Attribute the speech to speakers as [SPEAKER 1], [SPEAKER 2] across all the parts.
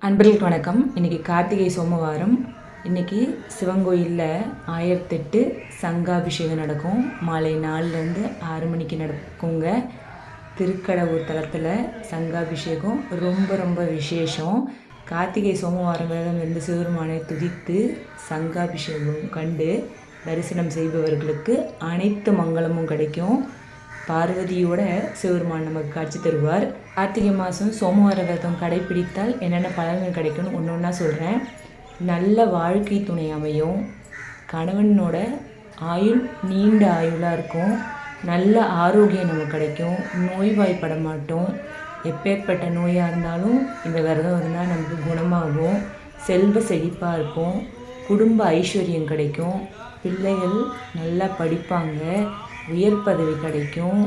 [SPEAKER 1] அன்பர்களுக்கு வணக்கம். இன்றைக்கி கார்த்திகை சோமவாரம். இன்றைக்கி சிவங்கோயிலில் ஆயிரத்தெட்டு சங்காபிஷேகம் நடக்கும். மாலை நாலுலேருந்து ஆறு மணிக்கு நடக்குங்க. திருக்கடவுர் தலத்தில் சங்காபிஷேகம். ரொம்ப ரொம்ப விசேஷம். கார்த்திகை சோமவாரம் விரதம் இருந்து சிவருமானை துதித்து சங்காபிஷேகம் கண்டு தரிசனம் செய்பவர்களுக்கு அனைத்து மங்களமும் கிடைக்கும். பார்வதியோட சிவருமான் நமக்கு காட்சி தருவார். கார்த்திகை மாதம் சோமவார விரதம் கடைப்பிடித்தால் என்னென்ன பலன்கள் கிடைக்கும்னு ஒன்று ஒன்றா சொல்கிறேன் நல்ல வாழ்க்கை துணை அமையும். கணவனோட ஆயுள் நீண்ட ஆயுளாக இருக்கும். நல்ல ஆரோக்கியம் நமக்கு கிடைக்கும். நோய்வாய்ப்பட மாட்டோம் எப்பேற்பட்ட நோயாக இருந்தாலும் இந்த விரதம் இருந்தால் நமக்கு குணமாகும். செல்வ செழிப்பாக இருக்கும் குடும்ப ஐஸ்வர்யம் கிடைக்கும். பிள்ளைகள் நல்லா படிப்பாங்க. உயர் பதவி கிடைக்கும்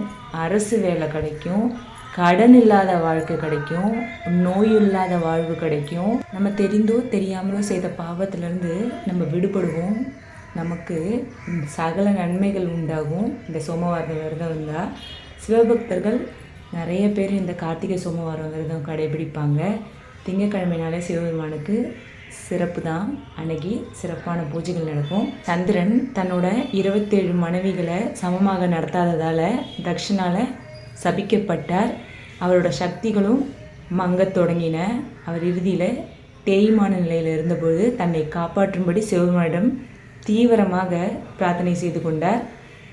[SPEAKER 1] அரசு வேலை கிடைக்கும் கடன் இல்லாத வாழ்க்கை கிடைக்கும் நோய் இல்லாத வாழ்வு கிடைக்கும். நம்ம தெரிந்தோ தெரியாமலோ செய்த பாவத்திலேருந்து நம்ம விடுபடுவோம். நமக்கு சகல நன்மைகள் உண்டாகும். இந்த சோமவாரம் விரதம் இருந்தால் சிவபக்தர்கள் நிறைய பேர் இந்த கார்த்திகை சோமவாரம் விரதம் கடைபிடிப்பாங்க. திங்கக்கிழமைனாலே சிவபெருமானுக்கு சிறப்பு தான் அன்னைக்கு சிறப்பான பூஜைகள் நடக்கும். சந்திரன் தன்னோட இருபத்தேழு மனைவிகளை சமமாக நடத்தாததால் தக்ஷனால் சபிக்கப்பட்டார். அவரோட சக்திகளும் மங்கத் தொடங்கின. அவர் இறுதியில் தேய்மான நிலையில் இருந்தபோது தன்னை காப்பாற்றும்படி சிவபெருமானிடம் தீவிரமாக பிரார்த்தனை செய்து கொண்டார்.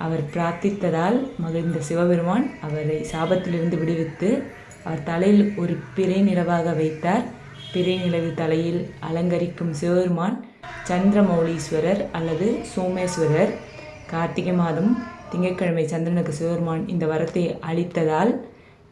[SPEAKER 1] அவர் பிரார்த்தித்ததால் மகிழ்ந்த சிவபெருமான் அவரை சாபத்திலிருந்து விடுவித்து அவர் தலையில் ஒரு பிறை நிலவாக வைத்தார். பிறைநிலவு தலையில் அலங்கரிக்கும் சிவபெருமான் சந்திரமௌலீஸ்வரர் அல்லது சோமேஸ்வரர். கார்த்திகை மாதம் திங்கட்கிழமை சந்திரனுக்கு சிவபெருமான் இந்த வரத்தை அளித்ததால்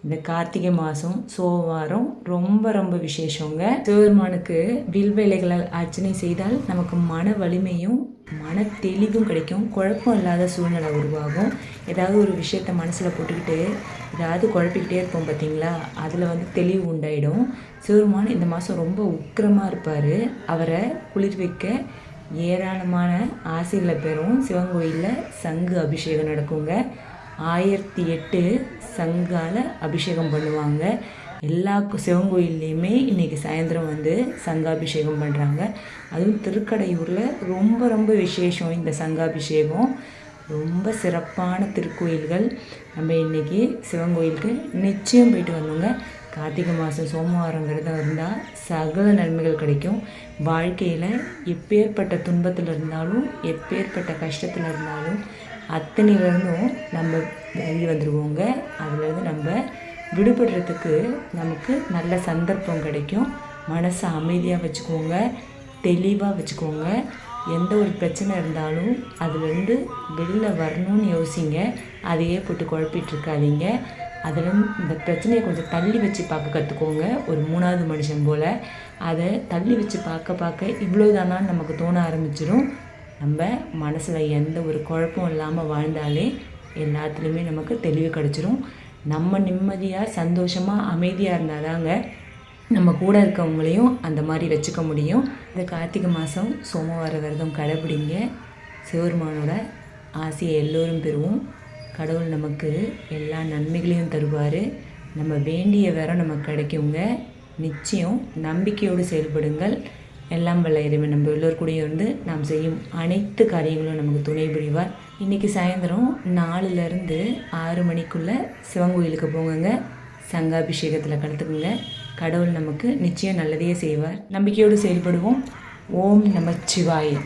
[SPEAKER 1] இந்த கார்த்திகை மாதம் சோமவாரம் ரொம்ப ரொம்ப விசேஷங்க. சிவபெருமானுக்கு வில்வேலைகளால் அர்ச்சனை செய்தால் நமக்கு மன வலிமையும் மன தெளிவும் கிடைக்கும். குழப்பம் இல்லாத சூழ்நிலை உருவாகும். ஏதாவது ஒரு விஷயத்த மனசில் போட்டுக்கிட்டு ஏதாவது குழப்பிக்கிட்டே இருப்போம் பார்த்தீங்களா அதில் வந்து தெளிவு உண்டாயிடும். சிவருமான் இந்த மாதம் ரொம்ப உக்கிரமாக இருப்பார். அவரை குளிர் வைக்க ஏராளமான ஆசைகளை பெறும். சிவன் கோயிலில் சங்கு அபிஷேகம் நடக்குங்க. ஆயிரத்தி எட்டு சங்கால் அபிஷேகம் பண்ணுவாங்க. எல்லா சிவன் கோயில்லையுமே இன்றைக்கி சாயந்தரம் வந்து சங்காபிஷேகம் பண்ணுறாங்க அதுவும் திருக்கடையூரில் ரொம்ப ரொம்ப விசேஷம் இந்த சங்காபிஷேகம். ரொம்ப சிறப்பான திருக்கோயில்கள். நம்ம இன்றைக்கி சிவன் கோயிலுக்கு நிச்சயம் போயிட்டு வந்தோங்க. கார்த்திகை மாதம் சோமவாரம் இருந்தால் சகல நன்மைகள் கிடைக்கும். வாழ்க்கையில் எப்பேற்பட்ட துன்பத்தில் இருந்தாலும் எப்பேற்பட்ட கஷ்டத்தில் இருந்தாலும் அத்தனையிலேருந்தும் நம்ம வெளியே வந்துடுவோங்க அதுலேருந்து நம்ம விடுபடுறதுக்கு நமக்கு நல்ல சந்தர்ப்பம் கிடைக்கும். மனசை அமைதியாக வச்சுக்கோங்க. தெளிவாக வச்சுக்கோங்க. எந்த ஒரு பிரச்சனை இருந்தாலும் அதுலேருந்து வெளியில் வரணும்னு யோசிங்க. அதையே போட்டு குழப்பிட்டுருக்காதீங்க அதில் இந்த பிரச்சனையை கொஞ்சம் தள்ளி வச்சு பார்க்க கற்றுக்கோங்க ஒரு மூணாவது மனுஷன் போல். அதை தள்ளி வச்சு பார்க்க பார்க்க இவ்வளோ தானான்னு நமக்கு தோண ஆரம்பிச்சிடும் நம்ம மனசில் எந்த ஒரு குழப்பம் இல்லாமல் வாழ்ந்தாலே எல்லாத்துலேயுமே நமக்கு தெளிவு கிடச்சிரும். நம்ம நிம்மதியாக சந்தோஷமாக அமைதியாக இருந்தால் தாங்க நம்ம கூட இருக்கவங்களையும் அந்த மாதிரி வச்சுக்க முடியும். இந்த கார்த்திகை மாதம் சோமவார விரதம் கடைபிடிங்க. சிவருமானோட ஆசையை எல்லோரும் பெறுவோம். கடவுள் நமக்கு எல்லா நன்மைகளையும் தருவார். நம்ம வேண்டிய வரம் நமக்கு கிடைக்குங்க. நிச்சயம் நம்பிக்கையோடு செயல்படுங்கள். எல்லாம் வல்ல இறைவன் நம்ம எல்லோர் கூடயும் இருந்து நாம் செய்யும் அனைத்து காரியங்களும் நமக்கு துணை புரிவார். இன்றைக்கி சாயந்தரம் நாலுலேருந்து ஆறு மணிக்குள்ளே சிவன் கோயிலுக்கு போங்க சங்காபிஷேகத்தில் கலந்துக்குங்க. கடவுள் நமக்கு நிச்சயம் நல்லதையே செய்வார். நம்பிக்கையோடு செயல்படுவோம். ஓம் நமச்சிவாய.